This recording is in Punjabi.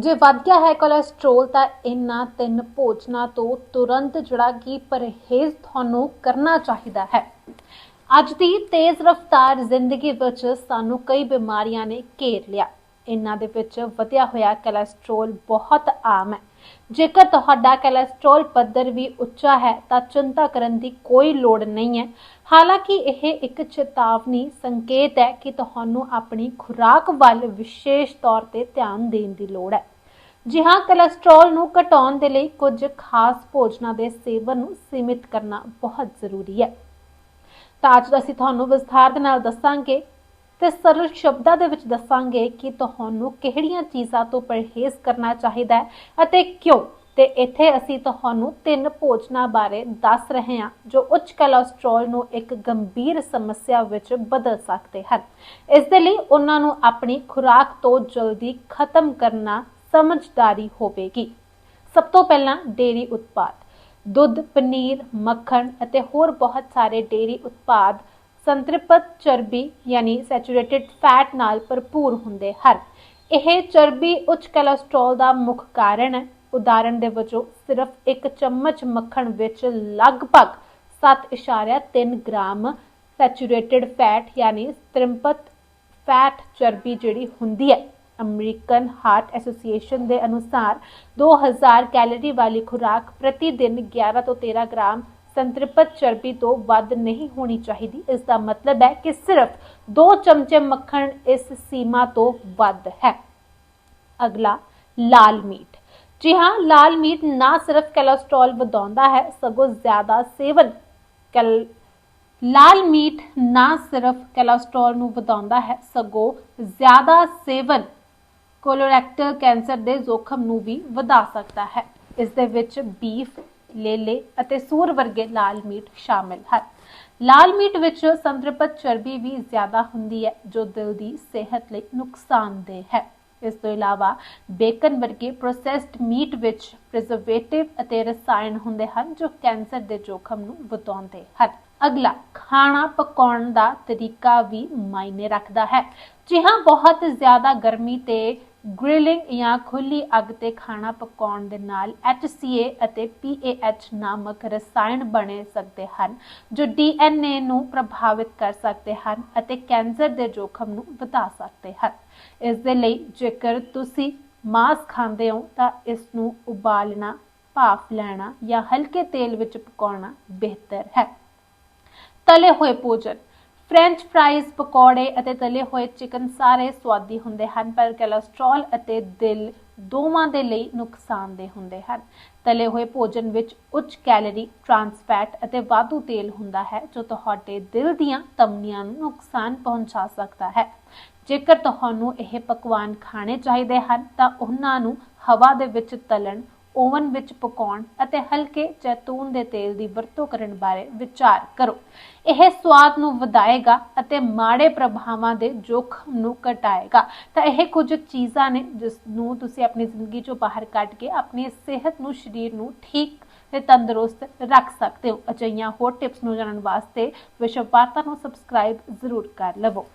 ਜੇ ਵੱਧ ਗਿਆ ਹੈ ਕੋਲੇਸਟ੍ਰੋਲ ਤਾਂ ਇਹਨਾਂ ਤਿੰਨ ਭੋਜਨਾਂ ਤੋਂ ਤੁਰੰਤ ਜਿਹੜਾ ਕਿ ਪਰਹੇਜ਼ ਤੁਹਾਨੂੰ ਕਰਨਾ ਚਾਹੀਦਾ ਹੈ। ਅੱਜ ਦੀ ਤੇਜ਼ ਰਫ਼ਤਾਰ ਜ਼ਿੰਦਗੀ ਵਿੱਚ ਸਾਨੂੰ ਕਈ ਬਿਮਾਰੀਆਂ ਨੇ ਘੇਰ ਲਿਆ। ਇਹਨਾਂ ਦੇ ਵਿੱਚ ਵਧਿਆ ਹੋਇਆ ਕੋਲੇਸਟ੍ਰੋਲ ਬਹੁਤ ਆਮ ਹੈ। ਜੇਕਰ ਤੁਹਾਡਾ ਕੋਲੇਸਟ੍ਰੋਲ ਪੱਧਰ ਵੀ ਉੱਚਾ ਹੈ, ਤਾਂ ਚਿੰਤਾ ਕਰਨ ਦੀ ਕੋਈ ਲੋੜ ਨਹੀਂ ਹੈ। ਹਾਲਾਂਕਿ ਇਹ ਇੱਕ ਚੇਤਾਵਨੀ ਸੰਕੇਤ ਹੈ ਕਿ ਤੁਹਾਨੂੰ ਆਪਣੀ ਖੁਰਾਕ ਵੱਲ ਵਿਸ਼ੇਸ਼ ਤੌਰ ਤੇ ਧਿਆਨ ਦੇਣ ਦੀ ਲੋੜ ਹੈ। ਜੀ ਹਾਂ ਕੋਲੇਸਟ੍ਰੋਲ ਨੂੰ ਘਟਾਉਣ ਦੇ ਲਈ ਕੁਝ ਖਾਸ ਭੋਜਨਾਂ ਦੇ ਸੇਵਨ ਨੂੰ ਸੀਮਿਤ ਕਰਨਾ ਬਹੁਤ ਜ਼ਰੂਰੀ ਹੈ। ਤਾਂ ਅੱਜ ਅਸੀਂ ਤੁਹਾਨੂੰ ਵਿਸਥਾਰ ਦੇ ਨਾਲ ਦੱਸਾਂਗੇ ਤੇ ਸਰਲ ਸ਼ਬਦਾਂ ਦੇ ਵਿੱਚ ਦੱਸਾਂਗੇ ਕਿ ਤੁਹਾਨੂੰ ਕਿਹੜੀਆਂ ਚੀਜ਼ਾਂ ਤੋਂ ਪਰਹੇਜ਼ ਕਰਨਾ ਚਾਹੀਦਾ ਹੈ ਅਤੇ ਕਿਉਂ? ਤੇ ਇੱਥੇ ਅਸੀਂ ਤੁਹਾਨੂੰ ਤਿੰਨ ਭੋਜਨਾਂ ਬਾਰੇ ਦੱਸ ਰਹੇ ਹਾਂ, ਜੋ ਉੱਚ ਕੋਲੇਸਟ੍ਰੋਲ ਨੂੰ ਇੱਕ ਗੰਭੀਰ ਸਮੱਸਿਆ ਵਿੱਚ ਬਦਲ ਸਕਦੇ ਹਨ। ਇਸ ਦੇ ਲਈ ਉਹਨਾਂ ਨੂੰ ਆਪਣੀ ਖੁਰਾਕ ਤੋਂ ਜਲਦੀ ਖਤਮ ਕਰਨਾ ਸਮਝਦਾਰੀ ਹੋਵੇਗੀ। ਸਭ ਤੋਂ ਪਹਿਲਾਂ ਡੇਰੀ ਉਤਪਾਦ। ਦੁੱਧ, ਪਨੀਰ, ਮੱਖਣ ਅਤੇ ਹੋਰ ਬਹੁਤ ਸਾਰੇ ਡੇਰੀ ਉਤਪਾਦ ਸੰਤ੍ਰਿਪਤ ਚਰਬੀ ਯਾਨੀ ਸੈਚੂਰੇਟਿਡ ਫੈਟ ਨਾਲ ਭਰਪੂਰ ਹੁੰਦੇ ਹਨ। ਇਹ ਚਰਬੀ ਉੱਚ ਕੋਲੇਸਟ੍ਰੋਲ ਦਾ ਮੁੱਖ ਕਾਰਨ ਹੈ। ਉਦਾਹਰਣ ਦੇ ਵਜੋਂ ਸਿਰਫ ਇੱਕ ਚਮਚ ਮੱਖਣ ਵਿੱਚ ਲਗਭਗ 7.3 ਗ੍ਰਾਮ ਸੈਚੂਰੇਟਿਡ ਫੈਟ ਯਾਨੀ ਸੰਤ੍ਰਿਪਤ ਫੈਟ ਚਰਬੀ ਜਿਹੜੀ ਹੁੰਦੀ ਹੈ। ਅਮਰੀਕਨ ਹਾਰਟ ਐਸੋਸੀਏਸ਼ਨ ਦੇ ਅਨੁਸਾਰ 2000 ਕੈਲੋਰੀ ਵਾਲੀ ਖੁਰਾਕ ਪ੍ਰਤੀ ਦਿਨ 11 ਤੋਂ 13 ਗ੍ਰਾਮ ਸੰਤ੍ਰਿਪਤ ਚਰਬੀ ਤੋਂ ਵੱਧ ਨਹੀਂ ਹੋਣੀ ਚਾਹੀਦੀ। ਇਸ ਦਾ ਮਤਲਬ ਹੈ ਕਿ ਸਿਰਫ 2 ਚਮਚੇ ਮੱਖਣ ਇਸ ਸੀਮਾ ਤੋਂ ਵੱਧ ਹੈ। ਅਗਲਾ, ਲਾਲ ਮੀਟ। ਜੀ ਹਾਂ, ਲਾਲ ਮੀਟ ਨਾ ਸਿਰਫ ਕੋਲੇਸਟ੍ਰੋਲ ਵਧਾਉਂਦਾ ਹੈ, ਸਗੋਂ ਜ਼ਿਆਦਾ ਸੇਵਨ ਲਾਲ ਮੀਟ ਨਾ ਸਿਰਫ ਕੋਲੇਸਟ੍ਰੋਲ ਨੂੰ ਵਧਾਉਂਦਾ ਹੈ, ਸਗੋਂ ਜ਼ਿਆਦਾ ਸੇਵਨ ਕੋਲੋਰੈਕਟਲ ਕੈਂਸਰ ਦੇ ਜੋਖਮ ਨੂੰ ਵੀ ਵਧਾ ਸਕਦਾ ਹੈ। ਇਸ ਦੇ ਵਿੱਚ ਬੀਫ ਲੇਲੇ ਅਤੇ ਸੂਰ ਵਰਗੇ ਲਾਲ ਮੀਟ ਸ਼ਾਮਿਲ ਹਨ। ਲਾਲ ਮੀਟ ਵਿੱਚ ਸੰਤ੍ਰਿਪਤ ਚਰਬੀ ਵੀ ਜ਼ਿਆਦਾ ਹੁੰਦੀ ਹੈ, ਜੋ ਦਿਲ ਦੀ ਸਿਹਤ ਲਈ ਨੁਕਸਾਨਦੇਹ ਹੈ। ਇਸ ਤੋਂ ਇਲਾਵਾ ਬੇਕਨ ਵਰਗੇ ਪ੍ਰੋਸੈਸਡ ਮੀਟ ਵਿੱਚ ਪ੍ਰੀਜ਼ਰਵੇਟਿਵ ਅਤੇ ਰਸਾਇਣ ਹੁੰਦੇ ਹਨ, ਜੋ ਕੈਂਸਰ ਦੇ ਜੋਖਮ ਨੂੰ ਵਧਾਉਂਦੇ ਹਨ। ਅਗਲਾ, ਖਾਣਾ ਪਕਾਉਣ ਦਾ ਤਰੀਕਾ ਵੀ ਮਾਇਨੇ ਰੱਖਦਾ ਹੈ। ਜੀ ਬਹੁਤ ਜ਼ਿਆਦਾ ਗਰਮੀ ਤੇ ਗ੍ਰਿਲਿੰਗ ਜਾਂ ਖੁੱਲੀ ਅੱਗ ਤੇ ਖਾਣਾ ਪਕਾਉਣ ਦੇ ਨਾਲ HCA ਅਤੇ PAH ਨਾਮਕ ਰਸਾਇਣ ਬਣੇ ਸਕਦੇ ਹਨ, ਜੋ DNA ਨੂੰ ਪ੍ਰਭਾਵਿਤ ਕਰ ਸਕਦੇ ਹਨ ਅਤੇ ਕੈਂਸਰ ਦੇ ਜੋਖਮ ਨੂੰ ਵਧਾ ਸਕਦੇ ਹਨ। ਇਸ ਦੇ ਲਈ ਜੇਕਰ ਤੁਸੀਂ ਮਾਸ ਖਾਂਦੇ ਹੋ ਤਾਂ ਇਸ ਨੂੰ ਉਬਾਲਣਾ, ਭਾਫ ਲੈਣਾ ਜਾਂ ਹਲਕੇ ਤੇਲ ਵਿੱਚ ਪਕਾਉਣਾ ਬਿਹਤਰ ਹੈ। ਤਲੇ ਹੋਏ ਭੋਜਨ ਫ੍ਰੈਂਚ ਫ੍ਰਾਈਜ਼ ਪਕੌੜੇ ਅਤੇ ਤਲੇ ਹੋਏ ਚਿਕਨ ਸਾਰੇ ਸਵਾਦੀ ਹੁੰਦੇ ਹਨ, ਪਰ ਕੋਲੇਸਟ੍ਰੋਲ ਅਤੇ ਦਿਲ ਦੋਵਾਂ ਦੇ ਲਈ ਨੁਕਸਾਨਦੇ ਹੁੰਦੇ ਹਨ। ਤਲੇ ਹੋਏ ਭੋਜਨ ਵਿੱਚ ਉੱਚ ਕੈਲੋਰੀ ਟ੍ਰਾਂਸ ਫੈਟ ਅਤੇ ਵਾਧੂ ਤੇਲ ਹੁੰਦਾ ਹੈ, ਜੋ ਤੁਹਾਡੇ ਦਿਲ ਦੀਆਂ ਧਮਨੀਆਂ ਨੂੰ ਨੁਕਸਾਨ ਪਹੁੰਚਾ ਸਕਦਾ ਹੈ। ਜੇਕਰ ਤੁਹਾਨੂੰ ਇਹ ਪਕਵਾਨ ਖਾਣੇ ਚਾਹੀਦੇ ਹਨ, ਤਾਂ ਉਹਨਾਂ ਨੂੰ ਹਵਾ ਦੇ ਵਿੱਚ ਤਲਣ ਓਵਨ ਵਿੱਚ ਪਕਾਉਣ ਅਤੇ ਹਲਕੇ ਜ਼ੈਤੂਨ ਦੇ ਤੇਲ ਦੀ ਵਰਤੋਂ ਕਰਨ ਬਾਰੇ ਵਿਚਾਰ ਕਰੋ। ਇਹ ਸਵਾਦ ਨੂੰ ਵਧਾਏਗਾ ਅਤੇ ਮਾੜੇ ਪ੍ਰਭਾਵਾਂ ਦੇ ਜੋਖਮ ਨੂੰ ਘਟਾਏਗਾ। ਤਾਂ ਇਹ ਕੁਝ ਚੀਜ਼ਾਂ ਨੇ ਜਿਸ ਨੂੰ ਤੁਸੀਂ ਆਪਣੀ ਜ਼ਿੰਦਗੀ ਚੋਂ ਬਾਹਰ ਕੱਢ ਕੇ ਆਪਣੀ ਸਿਹਤ ਨੂੰ, ਸਰੀਰ ਨੂੰ ਠੀਕ ਤੇ ਤੰਦਰੁਸਤ ਰੱਖ ਸਕਦੇ ਹੋ। ਅਜਿਹੀਆਂ ਹੋਰ ਟਿਪਸ ਨੂੰ ਜਾਣਨ ਵਾਸਤੇ ਵਿਸ਼ਵ ਵਾਰਤਾ ਨੂੰ ਸਬਸਕ੍ਰਾਈਬ ਜ਼ਰੂਰ ਕਰ ਲਵੋ।